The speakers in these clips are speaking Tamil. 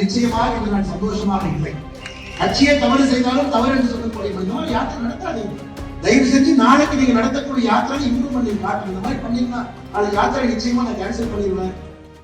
நிச்சயமாக இன்று நான் சந்தோஷமாக இல்லை. கட்சியை தவறு செய்தாலும் தவறு என்று சொல்லக்கூடிய இந்த மாதிரி யாத்திரை நடத்தாதீங்க. தயவு செஞ்சு நாளைக்கு நீங்க நடத்தக்கூடிய யாத்திரை இம்ப்ரூவ் பண்ணி காட்டுங்க. இந்த மாதிரி பண்ணீங்கன்னா அந்த யாத்திரை நிச்சயமா நான் கேன்சல் பண்ணிடுவேன்.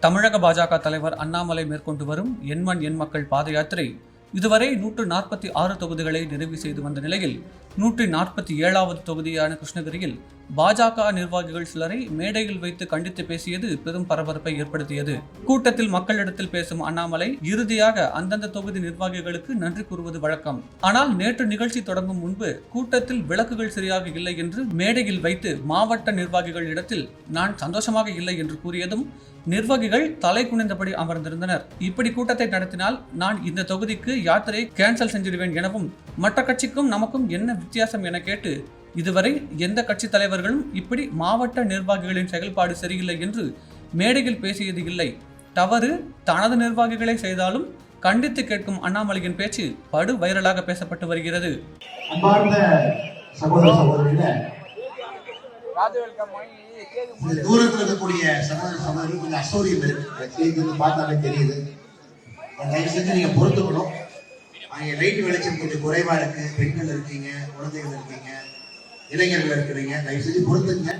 தமிழக பாஜக தலைவர் அண்ணாமலை மேற்கொண்டு வரும் எண்மண் எண் மக்கள் பாத யாத்திரை இதுவரை நூற்று நாற்பத்தி ஆறு தொகுதிகளை நிறைவு செய்து வந்த நிலையில் நூற்றி நாற்பத்தி ஏழாவது தொகுதியான கிருஷ்ணகிரியில் பாஜக நிர்வாகிகள் சிலரை மேடையில் வைத்து கண்டித்து பேசியது பெரும் பரபரப்பை ஏற்படுத்தியது. கூட்டத்தில் மக்களிடத்தில் பேசும் அண்ணாமலை இறுதியாக அந்தந்த தொகுதி நிர்வாகிகளுக்கு நன்றி கூறுவது வழக்கம். ஆனால் நேற்று நிகழ்ச்சி தொடங்கும் முன்பு கூட்டத்தில் விளக்குகள் சரியாக இல்லை என்று மேடையில் வைத்து மாவட்ட நிர்வாகிகள் இடத்தில் நான் சந்தோஷமாக இல்லை என்று கூறியதும் நிர்வாகிகள் தலை குனிந்தபடி அமர்ந்திருந்தனர். இப்படி கூட்டத்தை நடத்தினால் நான் இந்த தொகுதிக்கு யாத்திரை கேன்சல் செஞ்சிடுவேன் எனவும் மற்ற கட்சிக்கும் நமக்கும் என்ன வித்தியாசம் என கேட்டு இதுவரை எந்த கட்சி தலைவர்களும் இப்படி மாவட்ட நிர்வாகிகளின் செயல்பாடு சரியில்லை என்று மேடையில் பேசியது இல்லை. தவறு தனது நிர்வாகிகளை செய்தாலும் கண்டித்து கேட்கும் அண்ணாமலையின் பேச்சு படு வைரலாக பேசப்பட்டு வருகிறது. தூரத்தில் இருக்கக்கூடிய சகோதர சகோதரி கொஞ்சம் அசௌரியம் இருக்கு. செய்தி வந்து பார்த்தாலே தெரியுது. தயவு செஞ்சு நீங்க பொறுத்துக்கணும். அங்கே லைட் வெளிச்சம் கொஞ்சம் குறைவா இருக்கு. பெண்கள் இருக்கீங்க குழந்தைகள் இருக்கீங்க இளைஞர்கள் இருக்கிறீங்க. தயவு செஞ்சு பொறுத்துங்க.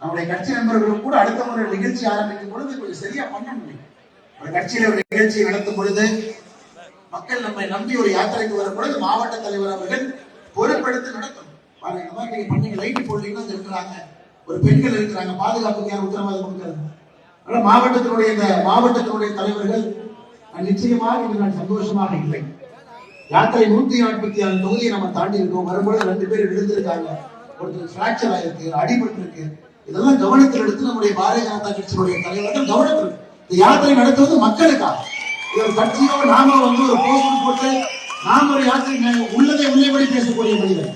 நம்முடைய கட்சி நண்பர்களும் கூட அடுத்த முறை நிகழ்ச்சி ஆரம்பிக்கும் பொழுது கொஞ்சம் சரியா பண்ண முடியும் ஒரு கட்சியில ஒரு நிகழ்ச்சி நடத்தும் பொழுது மக்கள் நம்மை நம்பி ஒரு யாத்திரைக்கு வரும் பொழுது மாவட்ட தலைவர் அவர்கள் பொறுப்பெடுத்து நடத்தணும். பாருங்க இந்த மாதிரி நீங்க பண்ணீங்க லைட் போடுறீங்கன்னா இருக்கிறாங்க. ஒரு பெண்கள் இருக்கிறாங்க பாதுகாப்புக்கு யார் உத்தரவாதம் கொடுக்காது. ஆனால் மாவட்டத்தினுடைய இந்த மாவட்டத்தினுடைய தலைவர்கள் நான் நிச்சயமாக இன்று நான் சந்தோஷமாக இல்லை. யாத்திரை நூத்தி நாற்பத்தி ஆறு தொகுதியை நம்ம தாண்டி இருக்கோம். வரும்பொழுது ரெண்டு பேர் விழுந்திருக்காங்க. ஒருத்தர் பிராக்சர் ஆயிருக்கு அடிபட்டு இருக்கு இதெல்லாம் கவனத்தில் எடுத்து நம்முடைய பாரதிய ஜனதா கட்சியினுடைய தலைவர்கள் கவனத்தில் இந்த யாத்திரை நடத்துவது மக்களுக்காக. இது ஒரு கட்சியோ நாம வந்து ஒரு போஸ்டர் போட்டு நாம ஒரு யாத்திரை உள்ளதை உள்ளபடி பேசக்கூடிய மனிதர்.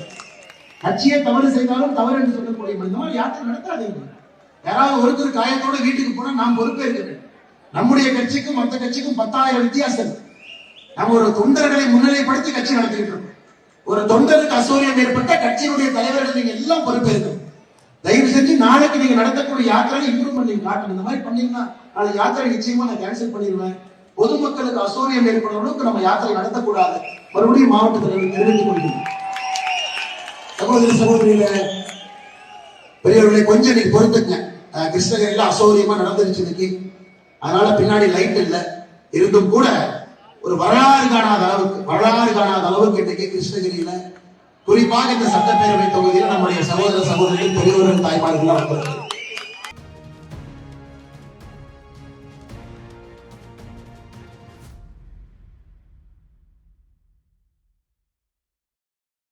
கட்சியை தவறு செய்தாலும் தவறு என்று சொல்லக்கூடிய மனிதன் யாத்திரை நடத்தாதீங்க. யாராவது ஒருத்தர் காயத்தோட வீட்டுக்கு போனா நாம் பொறுப்பேற்கிறேன் நம்முடைய கட்சிக்கும் மற்ற கட்சிக்கும் பத்தாயிரம் வித்தியாசம். இருக்கு. நம்ம ஒரு தொண்டர்களை முன்னிலைப்படுத்தி கட்சி நடத்திட்டு இருக்கோம். ஒரு தொண்டருக்கு அசௌரியம் ஏற்பட்ட கட்சியினுடைய தலைவர்கள் நீங்க எல்லாம் பொறுப்பேற்கும் தயவு செஞ்சு நாளைக்கு நீங்க நடத்தக்கூடிய யாத்திரை இம்ப்ரூவ் பண்ணி காட்டணும். இந்த மாதிரி பண்ணீங்கன்னா அந்த யாத்திரை நிச்சயமா நான் கேன்சல் பண்ணிடுவேன். பொதுமக்களுக்கு அசௌரியம் ஏற்படும் அளவுக்கு நம்ம யாத்திரை நடத்தக்கூடாது. மறுபடியும் மாவட்டத்தில் தெரிவித்துக் கொள்கிறேன். சகோதரி சகோதரியில பெரியவர்களை கொஞ்சம் நீங்க பொறுத்துங்க கிருஷ்ணகிரியில அசௌரியமா நடந்துருச்சு இன்னைக்கு. அதனால பின்னாடி லைட் இல்லை. இருந்தும் கூட ஒரு வரலாறு காணாத அளவுக்கு வரலாறு காணாத அளவுக்கு இன்றைக்கு கிருஷ்ணகிரியில குறிப்பாக இந்த சட்டப்பேரவை தொகுதியில் நம்முடைய சகோதர சகோதரிகள் பெரியவர்கள் தாய்மார்கள் வந்திருக்கு